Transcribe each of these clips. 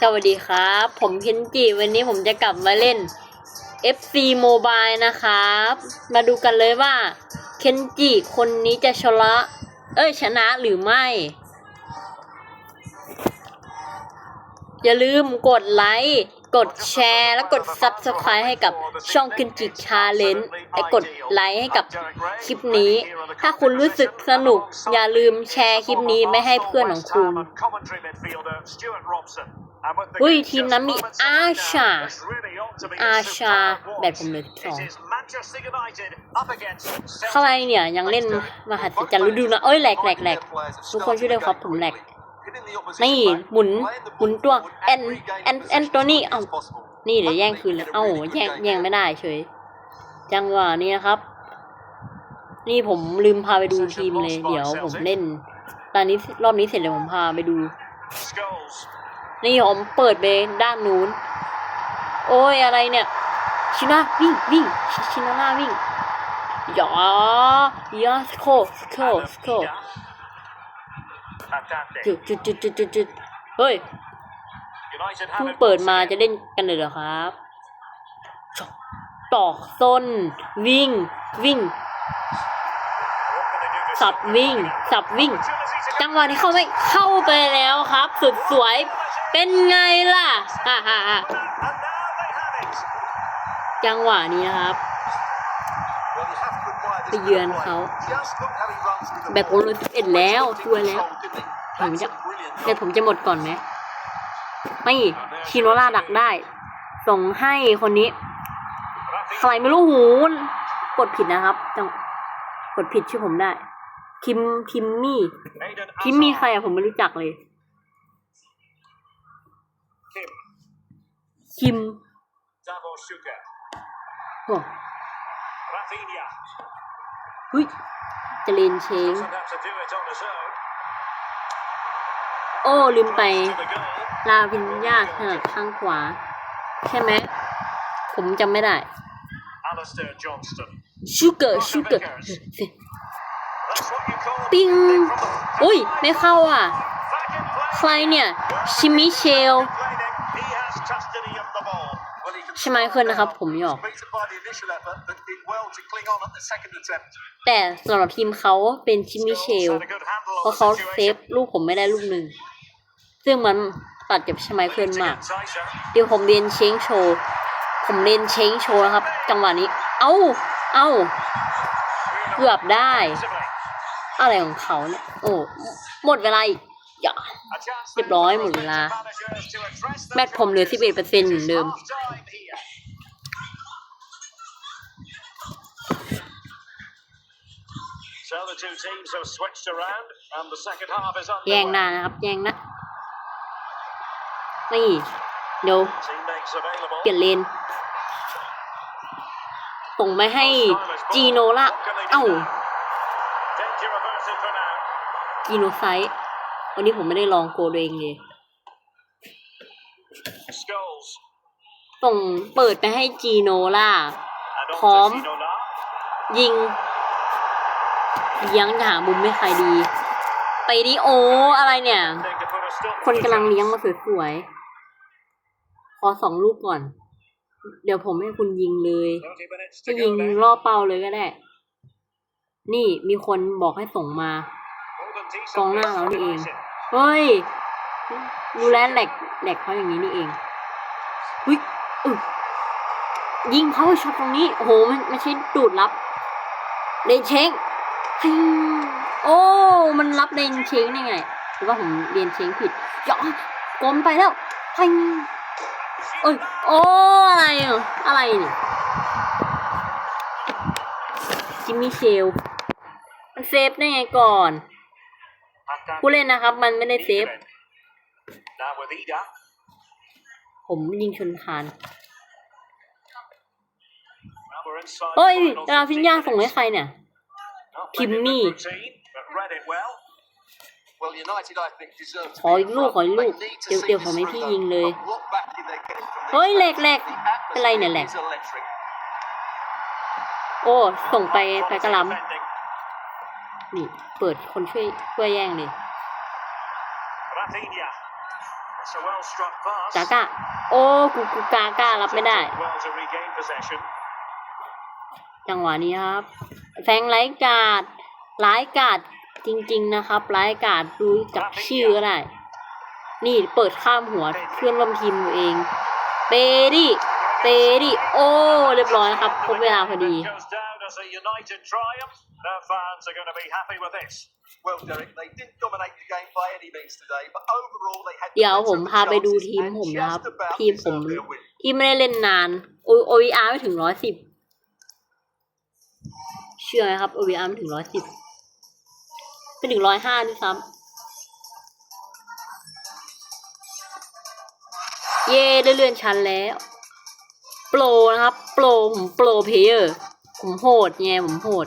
สวัสดีครับ ผมเคนจิวันนี้ผมจะกลับมาเล่น FC Mobile นะครับ มาดูกันเลยว่าเคนจิคนนี้จะชนะเอ้ยชนะหรือไม่ อย่าลืมกดไลค์กดแชร์และกด Subscribe ให้กับช่องเคนจิชาเลนไอ้กดไลค์ให้กับคลิปนี้ ถ้าคุณรู้สึกสนุก อย่าลืมแชร์คลิปนี้ไม่ให้เพื่อนของคุณ อุ้ยทีมนั้นมีอาชา อาชาแบตผมเลือสองใครเนี่ยยังเล่นมหัศจรรย์ฤดูนะเอ้ยแหลกแหลกแหลกทุกคนช่วยด้วยครับผมแหลกนี่หมุนหมุนตัวแอนแอนแอนตัวนี้เอ้านี่เดี๋ยวแย่งคืนเลยเอ้าแย่งแย่งไม่ได้เฉย จังหวะนี้นะครับ นี่ผมลืมพาไปดูทีมเลย เดี๋ยวผมเล่น ตอนนี้รอบนี้เสร็จเลยผมพาไปดู นี่ผมเปิดไปด้านนู้น โอ้ยอะไรเนี่ย ชินาวิ่งวิ่งชิชินาน่าวิ่งยายาสโคสโคสโคจุดจุดจุดจุดจุดจุดเฮ้ยเพิ่งเปิดมาจะเล่นกันเลยเหรอครับตอกส้น วิ่ง วิ่ง สับวิ่ง สับวิ่ง จังหวะที่เข้าไม่เข้าไปแล้วครับ สุดสวย เป็นไงล่ะฮ่าฮ่าฮ่าจังหวะนี้นะครับไปเยือนเขาแบบผมเลยสิบเอ็ดแล้วช่วยแล้วเห็นไหมจะเดี๋ยวผมจะหมดก่อนไหมไม่ชิโนล่าดักได้ ส่งให้คนนี้ใครไม่รู้หูนกดผิดนะครับต้องกดผิดชื่อผมได้ คิมคิมมี่คิมมี่ใครอะผมไม่รู้จักเลย คิมโอ้เฮ้ยจะเลนเชงโอ้ ลืมไป ลาวินญาถนัดข้างขวา ใช่ไหม ผมจำไม่ได้ชูเกอร์ชูเกอร์ปิ้งอุ้ย ไม่เข้าอะ ใครเนี่ย ชิมิเชล ใช่ไหมเคิลนะครับ ผมหยอก แต่สำหรับทีมเขาเป็นชิมิเชล เพราะเขาเซฟลูกผมไม่ได้ลูกหนึ่ง ซึ่งมันตัดกับชไมเคิลมาก เดี๋ยวผมเรียนเชงโชว์ ผมเรียนเชงโชว์นะครับ จังหวะนี้ เอ้า เอ้า เกือบได้ อะไรของเขาเนี่ย โอ้ หมดเวลาอีก อย่าเรียบร้อยหมดเวลาแบตผมเหลือ 11%เหมือนเดิมแย่งหน้านะครับ แย่งนะนี่เดี๋ยวเปลี่ยนเลนส่งไปให้จีโนละ เอ้าจีโนไซต์ วันนี้ผมไม่ได้ลองโกตัวเองเลย ส่งเปิดไปให้จีโนล่า พร้อม ยิงเลี้ยงหามุมไม่ใครดี ไปดิโอ อะไรเนี่ย คนกำลังเลี้ยงมาสวยๆ ขอสองลูกก่อน เดี๋ยวผมให้คุณยิงเลยจะยิงล่อเป้าเลยก็ได้ นี่มีคนบอกให้ส่งมากองหน้าเรานี่เอง เฮ้ยดูแลแหลกแหลกเขาอย่างนี้นี่เองหุยอึยิงเขาช็อตตรงนี้ โอ้โห มันไม่ใช่ดูดรับเลนเชงฮิงโอ้ มันรับเลนเชงได้ไงหรือว่าผมเรียนเชงผิดหยอกกลมไปแล้วฮิงโอ้ย โอ้อะไรอะอะไรเนี่ยจิมมี่เชลมันเซฟได้ไงก่อน ผู้เล่นนะครับ มันไม่ได้เซฟ ผมยิงชนคานเฮ้ยดาฟินยาส่งให้ใครเนี่ยทิมมี่ขออีกลูกขออีกลูก เดี๋ยวเดี๋ยวผมให้พี่ยิงเลย เฮ้ยแหลกแหลกเป็นไรเนี่ยแหลกโอ้ ส่งไปไปกระหลำนี่ เปิดคนช่วยช่วยแย่งเลย It's a well struck pass. กาก้าโอ้กูกูกาก้ารับไม่ได้ Well to regain possession. จังหวะนี้ครับ แฟงไร้กาดร้ายกาดจริง ๆ นะครับร้ายกาดดูจากชื่อก็ได้ นี่เปิดข้ามหัวเพื่อนร่วมทีมตัวเองเปดิเปดิโอ้ เรียบร้อยนะครับครบเวลาพอดี That goes down as a united triumph. Their fans are going to be happy with this. Well, Derek, they didn't dominate the game by any means today, but overall they had เดี๋ยวผม plenty of พาไปดู chances ทีม and ผมนะครับ just about ทีมผม deserved their win. ที่ไม่ได้เล่นนาน โอโอวีอาร์ไม่ถึงร้อยสิบเชื่อไหมครับโอวีอาร์ไม่ถึงร้อยสิบไม่ถึงร้อยห้าด้วยซ้ำเย่ได้เลื่อนชั้นแล้ว โปรนะครับ โปรผมโปรเพลเยอร์ ผมโหดไงผมโหด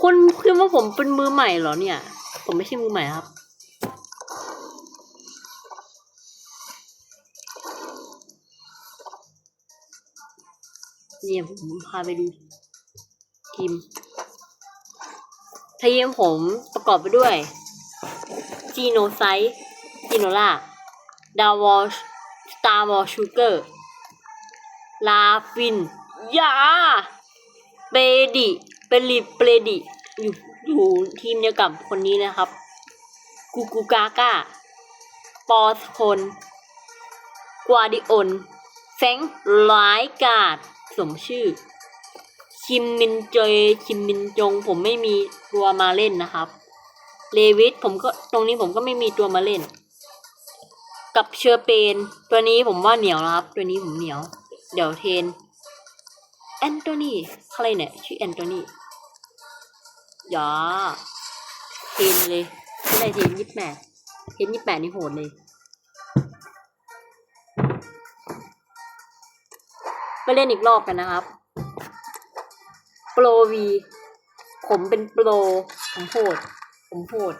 คุณคิดว่าผมเป็นมือใหม่เหรอเนี่ย ผมไม่ใช่มือใหม่ครับ เนี่ยผมพาไปดูทีมทีมผมประกอบไปด้วยจีโนไซจีโนล่าดาวอชสตาร์วอลชูเกอร์ลาฟินยา เปดิเปริเปรดิอยู่อยู่ทีมเดียวกับคนนี้นะครับ กูกูกาก้า ปอสคนกวาดิโอนแฟงไลกาดสมชื่อ คิมมินเจยคิมมินจง ผมไม่มีตัวมาเล่นนะครับ เลวิสผมก็ตรงนี้ผมก็ไม่มีตัวมาเล่น กับเชอร์เปน ตัวนี้ผมว่าเหนียวนะครับ ตัวนี้ผมเหนียว เดี๋ยวเทน แอนโทนีใครเนี่ยชื่อแอนโทนีอย่าเทนเลยไม่ได้เทนยี่สิบแปดเทนยี่สิบแปดนี่โหดเลยไปเล่นอีกรอบกันนะครับ โปรวี ผมเป็นโปรผมโหดผมโหด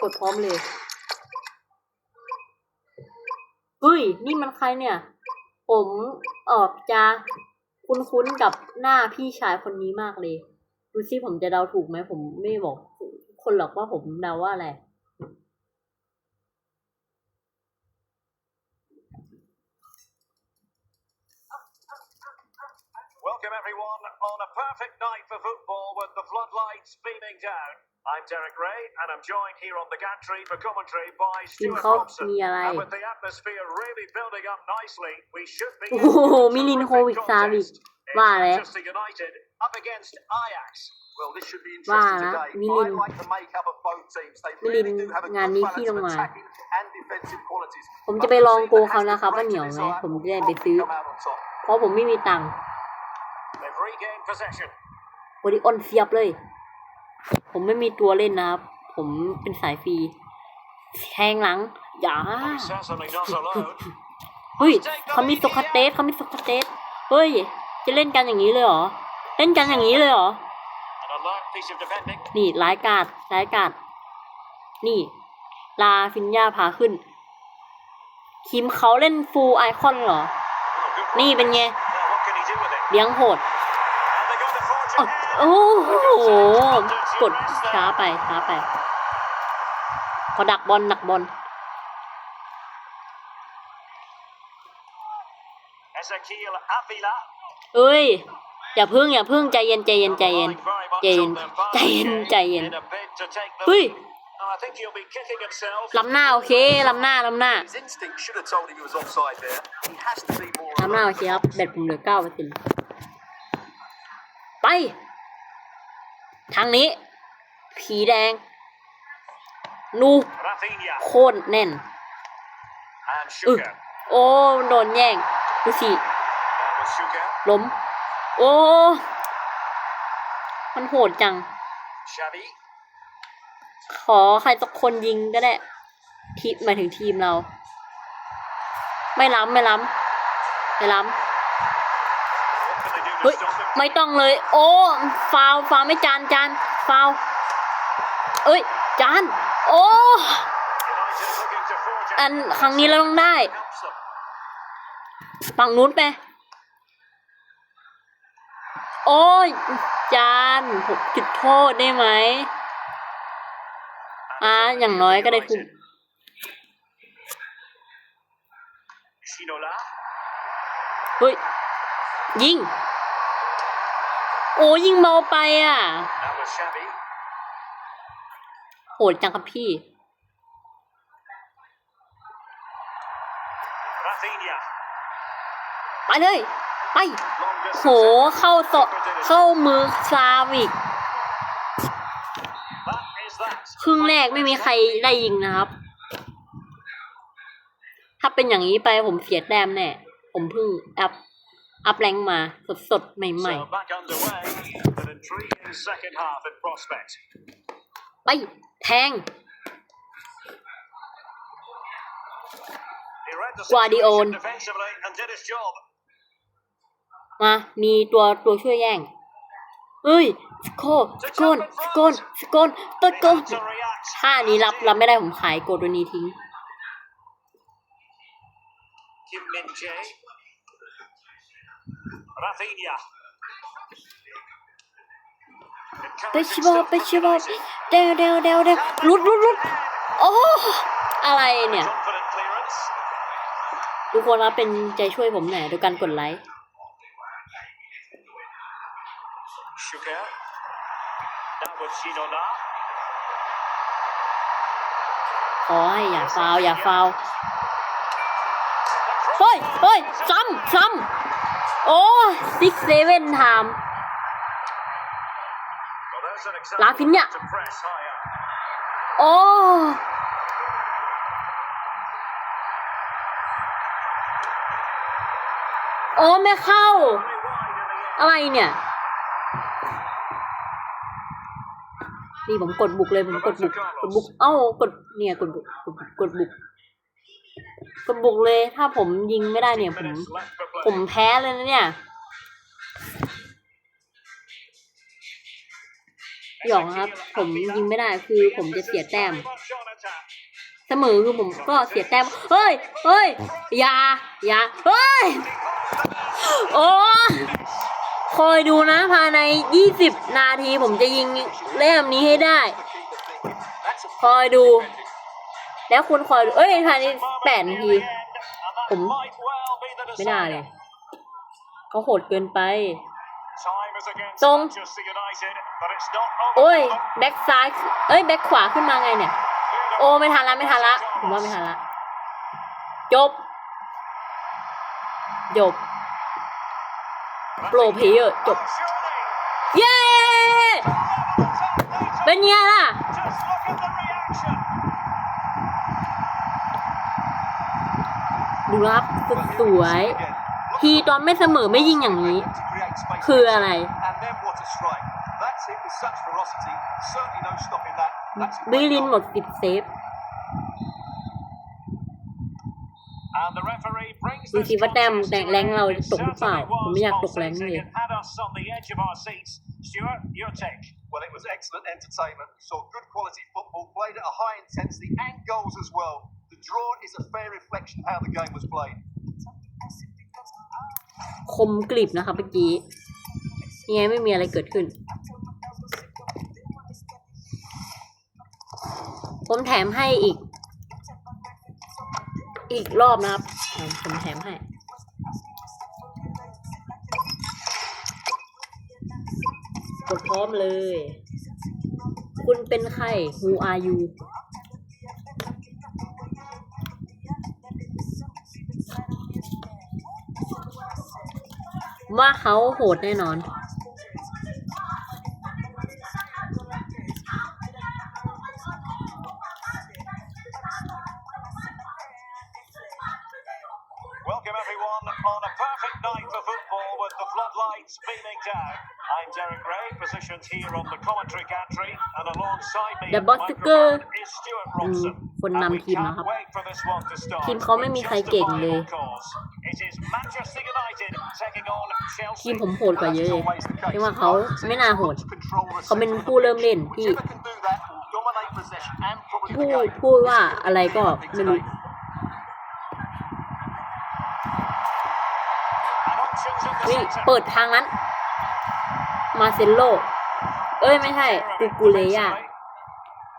กดพร้อมเลยเฮ้ย นี่มันใครเนี่ย ผม ออกจะคุ้นๆกับหน้าพี่ชายคนนี้มากเลยดูซิผมจะเดาถูกไหมผมไม่บอกคนหรอกว่าผมเดาว่าอะไร on a perfect night for football with the floodlights beaming down. I'm Derek Ray and I'm joined here on the gantry for commentary by ทีม Stuart เขา Robson. มีอะไร And with the atmosphere really building up nicely, we should be โอ้โห in for a มิลินโควิด terrific ซาวิก contest. It's ว่าแล้ว Manchester United up against Ajax. Well, this should be Wow, interesting that today. Millen. I like the makeup of both teams. They Millen really do have a งาน good นี้ balance พี่ล of งมา attacking and defensive qualities. ผมจะไปลองโกเขานะครับว่าเหนียวไหมผมจะได้ไปซื้อ Come out on top. เพราะผมไม่มีตังค์ They've regained possession. โอดิออนเสียบเลย ผมไม่มีตัวเล่นนะครับ ผมเป็นสายฟรีแทงหลัง อย่า He's certainly not alone. เฮ้ยเขามีโซคาเตสเขามีโซคาเตสเฮ้ย จะเล่นกันอย่างนี้เลยเหรอ เล่นกันอย่างนี้เลยเหรอ An alert piece of defending. นี่ร้ายกาดร้ายกาดนี่ ลาฟินยาพาขึ้นคิมเขาเล่นฟูลไอคอนเหรอ Oh, good นี่ run. เป็นไง Now, what can he do with it? เลี้ยงโหด And they got the forward โอ้ ahead. โอ้โห กดช้าไปช้าไป พอดักบอลดักบอล Ezekiel Avila. เอ้ย อย่าพึ่งอย่าพึ่งใจเย็นใจเย็นใจเย็น Relying very much ใจเย็น on their pass ใจเย็น game ใจเย็น in a bid to take the เฮ้ย lead. And I think he'll be kicking himself. ล้ำหน้าโอเคล้ำหน้าล้ำหน้า His instinct should have told him he was offside there. He has to be more ล้ำหน้าโอ alert. เคครับแบตผมเหลือเก้าเปอร์เซ็นต์ไป ทางนี้ ผีแดง นู Rafinha โคตรแน่น and Sugar. โอ้โดนแย่งดูสิ With Sugar, ล้ม โอ้ มันโหดจัง Xavi, ขอใครสักคนยิงก็ได้ทีหมายถึงทีมเรา ไม่ล้ำไม่ล้ำไม่ล้ำเฮ้ยไม่ต้องเลย โอ้ฟาวฟาวไม่จานจานฟาวเอ้ยจานโอ้อันครั้งนี้เราต้องได้ฝั่งนู้นไป โอ้ยจานผมจุดโทษได้ไหม อ่าอย่างน้อยก็ได้ทุนเฮ้ย ยิง โอ้ยิงเมาไปอะ โหดจังครับพี่ไปเลย ไป โหเข้าโซเข้ามือซาวิก ครึ่งแรกไม่มีใครได้ยิงนะครับ ถ้าเป็นอย่างนี้ไปผมเสียแต้มแน่ ผมเพิ่งอัพอัพแรงค์มาสดสดๆใหม่ So back underway. An intriguing second half in prospect. ๆไป แทง He read the Guardiol. situation defensively and did his job. มา มีตัวตัวช่วยแย่ง เฮ้ยสโกนสโกนสโกนสโกนต้น He โกน had to react. ถ้าอันนี้รับรับไม่ได้ผมขายโกดตัวนี้ทิ้ง Kim Min Jae. Rafinha. ไปชิบอไปชิบอเดวเดวเดวเดวลุดลุดลุดโอ้อะไรเนี่ย Confident clearance. ทุกคนครับเป็นใจช่วยผมหน่อยด้วยการกดไลค์ Shuker. That was Shinoda. ขอให้อย่า ฟาวอย่าฟาวเฮ้ยเฮ้ยซ้ำซ้ำโอ้ซิกเซเว่นไทมลาพินเนี่ยโอ้โอ้ไม่เข้า อะไรเนี่ย นี่ผมกดบุกเลยผมกดบุกกดบุก เอ้ากดเนี่ยกดบุกกดบุกกดบุกกดบุกเลย ถ้าผมยิงไม่ได้เนี่ยผมผมแพ้เลยนะเนี่ยหยองครับ ผมยิงไม่ได้คือผมจะเสียแต้ม เสมอคือผมก็เสียแต้มเฮ้ยเฮ้ยอย่าอย่าเฮ้ยโอ้ คอยดูนะภายใน 20 นาทีผมจะยิงเล่มนี้ให้ได้ คอยดู แล้วคุณคอยเอ้ยภายใน8นาที ผมไม่ได้เลยเขาโหดเกินไปตรงโอ้ย แบ็กซ้ายเอ้ย แบ็กขวาขึ้นมาไงเนี่ย โอ้ไม่ทันละไม่ทันละ ผมว่าไม่ทันละ จบ จบ โปรเพลเยอร์จบ Oh, surely. เย้ เป็นไงล่ะ Just look at the reaction. ดูครับสุดสวย ทีตอนไม่เสมอไม่ยิงอย่างนี้ คืออะไร And then what a strike. That's hit with such ferocity. Certainly no stopping that. That's a บิ great ลิน goal. หมดสิบเซฟ And the referee brings ดู this สิว่าแต้ม contest แต่ง to แรง an เรา end. It ตกหรือเปล่า certainly ผมไม่อยากต was กแรงเลย pulsating and had us on the edge of our seats. Stuart, your take. Well, it was excellent entertainment. We saw good quality football, played at a high intensity and goals as well. The draw is a fair reflection of how the game was played. คมกริบนะครับเมื่อกี้ยังไงไม่มีอะไรเกิดขึ้น ผมแถมให้อีก อีกรอบนะครับอ่า ผมแถมให้กดพร้อมเลย คุณเป็นใคร Who are you ว่าเขาโหดแน่นอน the floodlights beaming down. I'm Derek Ray, positioned here on the commentary gantry, and alongside me The at the Buster microphone is Stuart Robson. คน And we นำทีม can't นะครับ wait for this one to start ทีมเขาไม่มี with ใครเก่งเลย justifiable cause. It is Manchester United taking on ทีม Chelsea. ผมโหดกว่าเยอะเลย always the case. ที่ว่าเขาไม่น่าโหด Control the เขาเป็น centre of the ผู้เริ่มเล่น pitch. ที่ Whichever can do that will dominate possession and probably พู the ด game. พูดว่าอะไรก็ไม่รู้ And นี่เปิดทางนั้น มาเซนโล เอ้ยไม่ใช่กูกูเลยา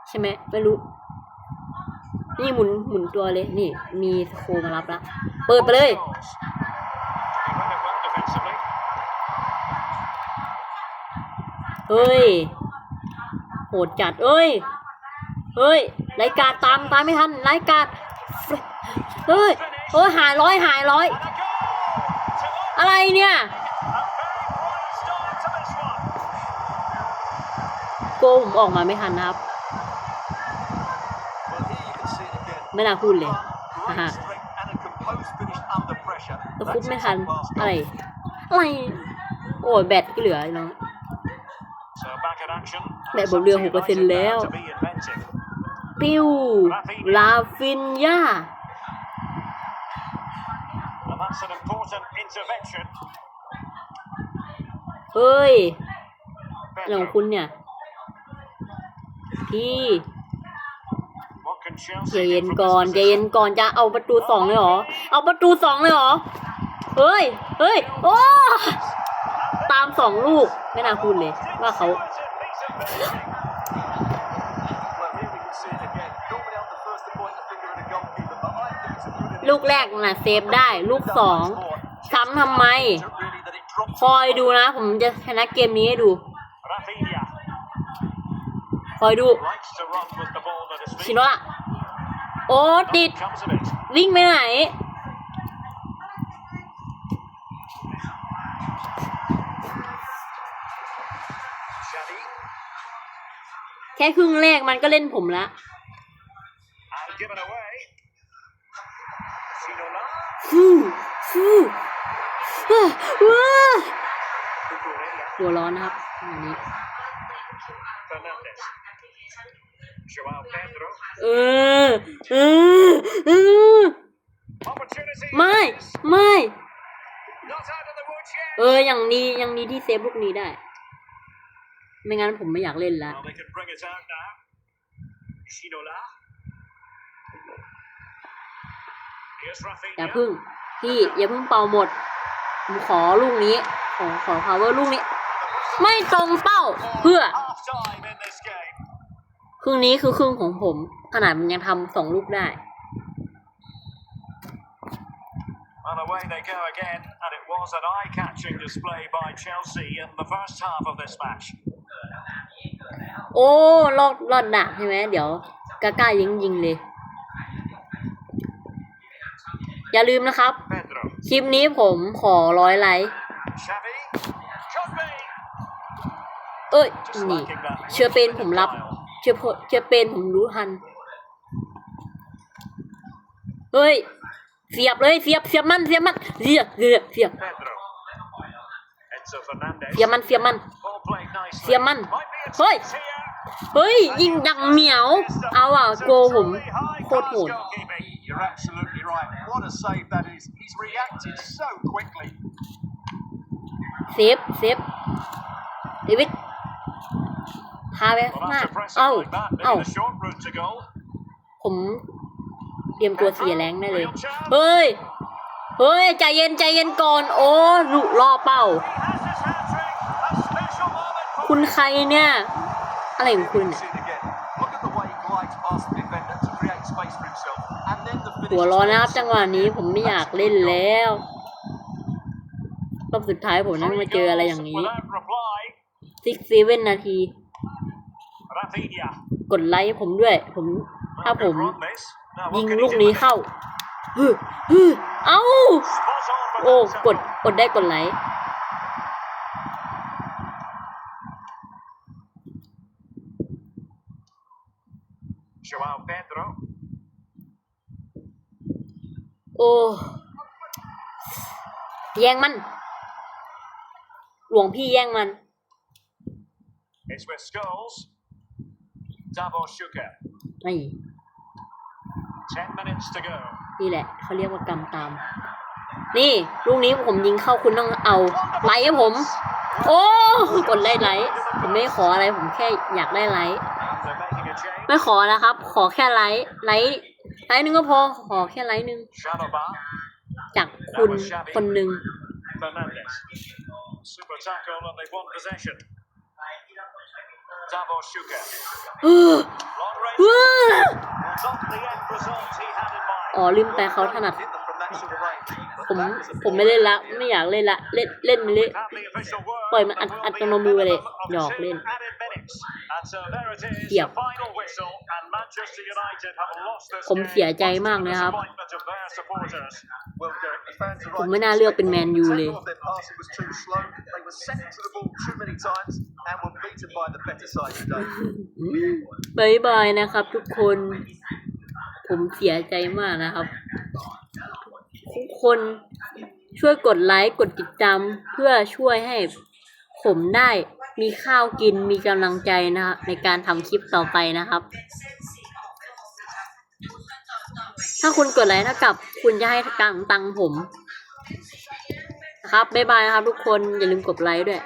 ใช่ไหมไม่รู้ นี่หมุนหมุนตัวเลย นี่ มีโคมารับแล้วเปิดไปเลย เฮ้ย โหดจัดเอ้ย เฮ้ยรายการตามตามไม่ทันรายการเฮ้ยเฮ้ยหายร้อยหายร้อย And a goal to open อะไรเนี่ย โกผมออกมาไม่ทันนะครับ ไม่น่าพูดเลยตะคุบไม่ทัน อะไร อะไร โอ้แบตก็เหลือเนาะแบตผมเหลือหกเปอร์เซ็นต์แล้วติวลาฟินยา that's an important intervention. เฮ้ยอะไรของ Pedro. คุณเนี่ย พี่ What can ใจ Chelsea เย็ do น from ก่อน this ใจเย็น position? ก่อนจะเอาประตูสองเลยเหรอ เอาประตูสองเลยเหรอ เฮ้ย เฮ้ย โอ้ ตามสองลูก ไม่น่าพูดเลย ว่าเขา ลูกแรกน่ะเซฟได้ ลูกสองซ้ำทำไม คอยดูนะ ผมจะชนะเกมนี้ให้ดู คอยดูชิโนะโอ้ติด วิ่งไปไหนแค่ครึ่งแรกมันก็เล่นผมละ and given away. Ginola. ฟูฟูว้าว้าตัวร้อนนะครับอันนี้เออเออเออไม่ไม่เอออย่างนี้อย่างนี้ที่เซฟลูกนี้ได้ ไม่งั้นผมไม่อยากเล่นละ Well, they can bring it out now. Ginola. Here's อย่า Rafinha. พึ่งพี่อย่าพึ่งเป่าหมดผมขอลูกนี้ขอขอ power ลูกนี้ ไม่ตรงเป้าเพื่อ Half time in this game. ครึ่งนี้คือครึ่งของผม ขนาดมันยังทำสองลูกได้ And away they go again, and it was an eye-catching display by Chelsea in the first half of this match. โอ้รอดรอดดักใช่ไหมเดี๋ยวกล้าๆยิงยิงเลย อย่าลืมนะครับ Pedro. คลิปนี้ผมขอร้อยไลค์ Xavi. Could be. เอ้ย Just นี่ lacking that เชื้อเป็นผมรับ style. เชื้อเพเชื้อเป็นผมรู้ทันเฮ้ยเสียบเลยเสียบเสียบมันเสียบมันเสียบเสียบเสียบ Pedro. Enzo Fernandez. เสียบมันเสียบมัน Ball played nicely. เสียบมัน Might be a เฮ้ย chance here. เฮ้ยยิงดังเหนียวเอาอะโกผมโคตรโหด goalkeeping. You're absolutely right. What a save that is. He's reacted so quickly. เซฟเซฟเดวิดพาไป Well, ข้างหน้า after pressing เอ้า like that, เอ้า maybe the short route to goal. ผมเตรียมตัวเสียแรงได้เลย เฮ้ย เฮ้ย ใจเย็นใจเย็นก่อน โอ้ลุล่อเป้า He has his hat-trick. A special moment for คุณใครเนี่ย อะไรของคุณ You เนี่ย see it again. Look at the way he glides past the defender to create space for himself. And then the finish. หัวร้อนนะครับ จังหวะนี้ผมไม่อยากเล่นแล้วรอบสุดท้ายผมต้อง three มาเจออะไรอย่าง goals นี้ without reply. ซิกเซเว่นนาที Rafinha. กดไลค์ผมด้วย ผม ถ้า Well, ผม good run, this. Now, what ยิง can he ลูก do นี้ with it? เข้าฮึฮึเอ้า Spot on for โอ้ that กด tackle. กดได้กดไลค์ โอ้แย่งมัน หลวงพี่แย่งมัน It's with Scholes. Davos Shuka. นี่ Ten minutes to go. นี่แหละ เขาเรียกว่ากรรมตาม นี่ลูกนี้ผมยิงเข้าคุณต้องเอา ไลค์ให้ผม โอ้กดไลค์ไลค์ผมไม่ขออะไรผมแค่อยากได้ไลค์ And they're making a change. ไม่ขอนะครับ ขอแค่ไลค์ไลค์ ไลค์หนึ่งก็พอขอแค่ไลค์หนึ่ง Shalaba. จากคุณคนหนึ่ง Fernandez. Super tackle and they've won possession. Davor Shuka. เออ Long เอ range. อ Not the end result he had in mind. อ๋อลืมไปเขาถนัด Hit them from that sort of range. ผมผมไม่เล่นละ ไม่อยากเล่นละ เล่นเล่นไปเลย Have the official word. ปล่อยมันอัด There will อัด be กัน a มามือไปเลย minimum of หยอก two เล่น added minutes. And so there it is, เกียบ the final whistle, and Manchester United have lost this ผม game เสียใจ much to มากเลย the ครับ disappointment of their supporters. Well, Derek, the fans are ผม right ไม่ to น่าเลือกเป็น expect แม more. นยู The เลย tempo of their passing was too slow. They were second to the ball too many times and were beaten by the better side today. บายบายนะครับทุกคน ผมเสียใจมากนะครับทุก คนช่วยกดไลค์กดติดตามเพื่อช่วยให้ผมได้มีข้าวกินมีกำลังใจนะครับในการทำคลิปต่อไปนะครับ ถ้าคุณกดไลค์เท่ากับคุณจะให้ตังตังผมนะครับบ๊ายบายนะครับทุกคนอย่าลืมกดไลค์ด้วย